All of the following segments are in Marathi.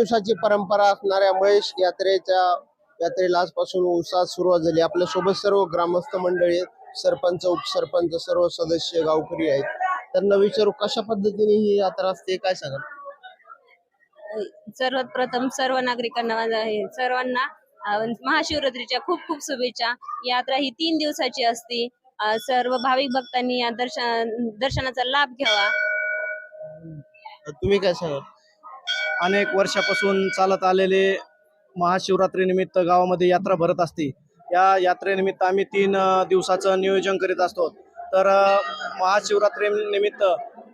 दिवसाची परंपरा असणाऱ्या महेश यात्रेच्या यात्रेला आजपासून उत्साहात सुरुवात झाली. आपल्यासोबत सर्व ग्रामस्थ मंडळी आहेत. सरपंच उपसरपंच सर्व सदस्य गावकरी आहेत. त्यांना विचारू कशा पद्धतीने ही यात्रा असते काय सांगाल? सर्वात प्रथम सर्व नागरिकांना माझा हे सर्वांना अं, महाशिवरात्रीच्या खूप खूप शुभेच्छा. यात्रा ही तीन दिवसाची असते. अं, सर्व भाविक भक्तांनी या दर्शन दर्शनाचा लाभ घ्यावा. तुम्ही काय सांगाल? अनेक वर्षापासून चालत आलेले महाशिवरात्रीनिमित्त गावामध्ये यात्रा भरत असते. या यात्रेनिमित्त आम्ही तीन दिवसाचं नियोजन करीत असतो. तर महाशिवरात्रीनिमित्त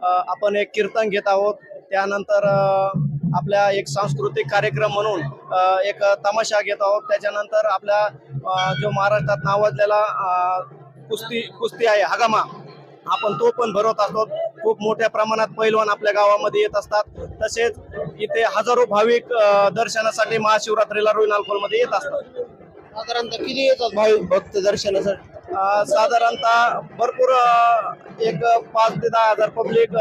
आपण एक कीर्तन घेत आहोत. त्यानंतर आपल्या एक सांस्कृतिक कार्यक्रम म्हणून एक तमाशा घेत आहोत. त्याच्यानंतर आपल्या जो महाराष्ट्रात नावाजलेला कुस्ती कुस्ती आहे हगामा आपण तो पण भरवत असतो. खूप मोठ्या प्रमाणात पैलवान आपल्या गावामध्ये येत असतात. तसेच इथे हजारो भाविक दर्शनासाठी महाशिवरात्रीला रुईनाल मध्ये येत असतात. साधारणतः किती येतात भाविक भक्त दर्शनासाठी. अ, साधारणतः भरपूर अ, एक पाच ते दहा हजार पब्लिक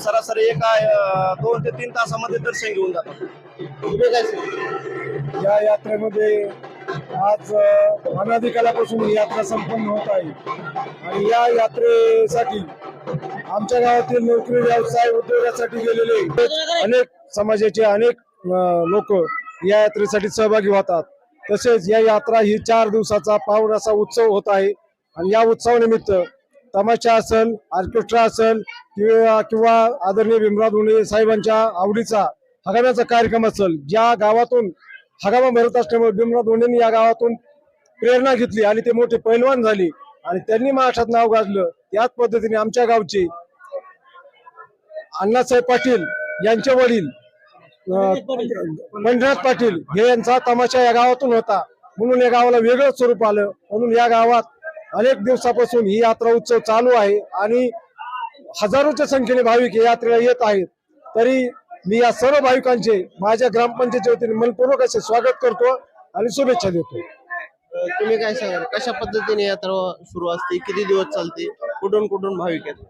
सरासरी एका अ, दोन ते तीन तासामध्ये दर्शन घेऊन जातात. तुम्ही काय सांगाल या यात्रेमध्ये आज अनादिकालापासून ही यात्रा संपन्न होत आहे. आणि या यात्रेसाठी आमच्या गावातील नोकरी व्यवसाय उद्योगासाठी गेलेले अनेक समाजाचे अनेक लोक या यात्रेसाठी सहभागी होतात. तसेच या यात्रा ही चार दिवसाचा पावन असा उत्सव होत आहे. आणि या उत्सवानिमित्त तमाशा असेल ऑर्केस्ट्रा असेल किंवा किंवा आदरणीय भीमराव धोंडे साहेबांच्या आवडीचा हगाम्याचा कार्यक्रम असेल ज्या गावातून हगामा भरत असल्यामुळे भीमराव धोंडेंनी या गावातून प्रेरणा घेतली आणि ते मोठे पैलवान झाले. आणि त्यांनी महाराष्ट्रात नाव गाजलं. त्याच पद्धतीने आमच्या गावचे अण्णासाहेब पाटील यांचे वडील अं, पंढरनाथ पाटील हे यांचा तमाशा या गावातून होता. म्हणून या गावाला वेगळं स्वरूप आलं. म्हणून या गावात अनेक दिवसापासून ही यात्रा उत्सव चालू आहे आणि हजारोच्या संख्येने भाविक या यात्रेला येत आहेत. तरी मी या सर्व भाविकांचे माझ्या ग्रामपंचायतीच्या वतीने मनपूर्वक असे स्वागत करतो आणि शुभेच्छा देतो. तुम्ही काय सांगाल? कशा पद्धतीने यात्रा सुरू असते? किती दिवस चालते? कुठून कुठून भाविक आहेत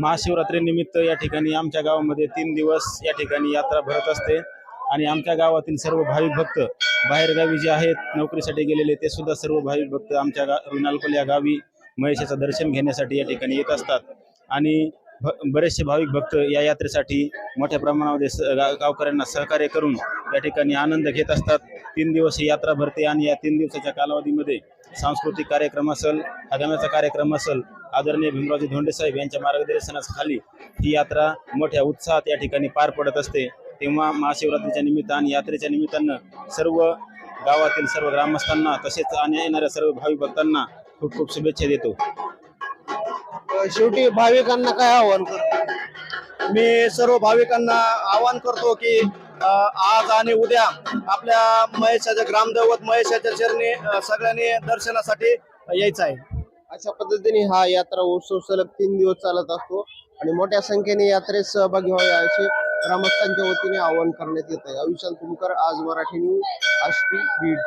महाशिवरात्री निमित्त या ठिकाणी आमच्या गावामध्ये तीन दिवस या ठिकाणी यात्रा भरत असते. आणि आमच्या गावातील सर्व भाविक भक्त बाहेरगावी जे आहेत नोकरीसाठी गेलेले ते सुद्धा सर्व भाविक भक्त आमच्या गा रुणालकोल या गावी महेशाचं दर्शन घेण्यासाठी या ठिकाणी येत असतात. आणि बरेचसे भाविक भक्त या यात्रेसाठी मोठ्या प्रमाणामध्ये गावकऱ्यांना सहकार्य करून या ठिकाणी आनंद घेत असतात. तीन दिवस ही यात्रा भरते आणि या तीन दिवसाच्या कालावधीमध्ये सांस्कृतिक कार्यक्रम असेल हगाम्याचा कार्यक्रम असेल आदरणीय भीमरावजी धोंडे साहेब यांच्या मार्गदर्शनाखाली ही यात्रा मोठ्या उत्साहात या ठिकाणी पार पडत असते. तेव्हा महाशिवरात्रीच्या निमित्तानं यात्रेच्या निमित्तानं सर्व गावातील सर्व ग्रामस्थांना तसेच आणि येणाऱ्या सर्व भाविक भक्तांना खूप खूप शुभेच्छा देतो. शेवटी भाविकांना काय आव्हान करतो? मी सर्व भाविकांना आवाहन करतो की आज आणि उद्या आपल्या महेशाच्या ग्रामदैवत महेशाच्या चरणी सगळ्यांनी दर्शनासाठी यायचं आहे. अशा पद्धतीने हा यात्रा उत्सव सलग तीन दिवस चालत असतो आणि मोठ्या संख्येने यात्रेत सहभागी व्हावे असे ग्रामस्थांच्या वतीने आवाहन करण्यात येत आहे. अविशाल तुमकर आज मराठी न्यूज आष्टी बीड.